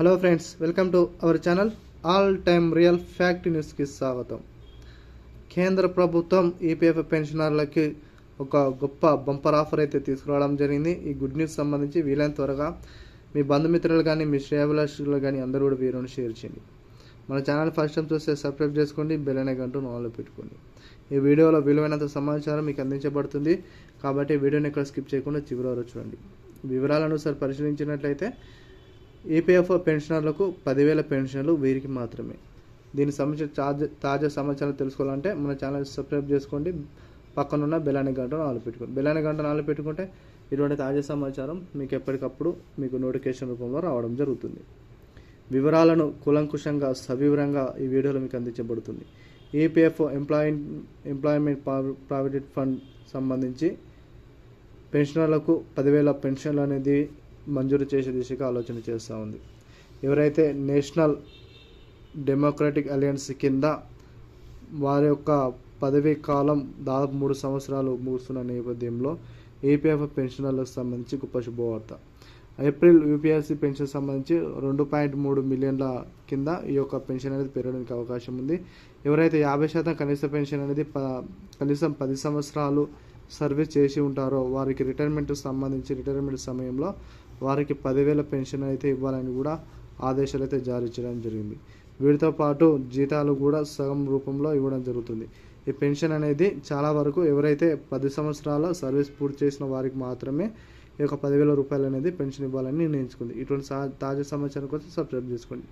Hello friends welcome to our channel all time real fact న్యూస్కి స్వాగతం. కేంద్ర ప్రభుత్వం ఈపీఎఫ్ పెన్షనర్లకి ఒక గొప్ప బంపర్ ఆఫర్ అయితే తీసుకురావడం జరిగింది. ఈ గుడ్ న్యూస్ సంబంధించి వీలైన త్వరగా మీ బంధుమిత్రులు కానీ మీ శ్రేయభిలాషులు కానీ అందరూ కూడా వీరుని షేర్ చేయండి. మన ఛానల్ ఫస్ట్ టైం చూస్తే సబ్స్క్రైబ్ చేసుకోండి బెల్ అనే గంట నాలో పెట్టుకోండి. ఈ వీడియోలో విలువైనంత సమాచారం మీకు అందించబడుతుంది. కాబట్టి వీడియోని ఇక్కడ స్కిప్ చేయకుండా చివరి వరకు చూడండి. వివరాలను ఒకసారి పరిశీలించినట్లయితే ఈపీఎఫ్ఓ పెన్షనర్లకు పదివేల పెన్షన్లు వీరికి మాత్రమే. దీనికి సంబంధించిన తాజా తాజా సమాచారం తెలుసుకోవాలంటే మన ఛానల్ సబ్స్క్రైబ్ చేసుకోండి. పక్కనున్న బెలాని గంటను ఆలు పెట్టుకోండి. బెలాని గంటను ఆలు పెట్టుకుంటే ఇటువంటి తాజా సమాచారం మీకు ఎప్పటికప్పుడు మీకు నోటిఫికేషన్ రూపంలో రావడం జరుగుతుంది. వివరాలను కూలంకుషంగా సవివరంగా ఈ వీడియోలో మీకు అందించబడుతుంది. EPFO employ employment provident fund సంబంధించి పెన్షనర్లకు పదివేల పెన్షన్లు అనేది మంజూరు చేసే దిశగా ఆలోచన చేస్తూ ఉంది. ఎవరైతే నేషనల్ డెమోక్రటిక్ అలయన్స్ కింద వారి యొక్క పదవీ కాలం దాదాపు మూడు సంవత్సరాలు ముగుస్తున్న నేపథ్యంలో ఏపీఎఫ్ పెన్షనర్లకు సంబంధించి గొప్ప శుభవార్త. ఏప్రిల్ యూపీఎస్సీ పెన్షన్ సంబంధించి రెండు పాయింట్ మూడు మిలియన్ల కింద ఈ యొక్క పెన్షన్ అనేది పెరగడానికి అవకాశం ఉంది. ఎవరైతే యాభై శాతం కనీస పెన్షన్ అనేది ప కనీసం పది సంవత్సరాలు సర్వీస్ చేసి ఉంటారో వారికి రిటైర్మెంట్ సంబంధించి రిటైర్మెంట్ సమయంలో వారికి పదివేల పెన్షన్ అయితే ఇవ్వాలని కూడా ఆదేశాలు అయితే జారీ చేయడం జరిగింది. వీటితో పాటు జీతాలు కూడా సగం రూపంలో ఇవ్వడం జరుగుతుంది. ఈ పెన్షన్ అనేది చాలా వరకు ఎవరైతే పది సంవత్సరాల సర్వీస్ పూర్తి చేసిన వారికి మాత్రమే ఈ యొక్క పదివేల రూపాయలు అనేది పెన్షన్ ఇవ్వాలని నిర్ణయించుకుంది. ఇటువంటి సా- తాజా సమాచారం కోసం సబ్స్క్రైబ్ చేసుకోండి.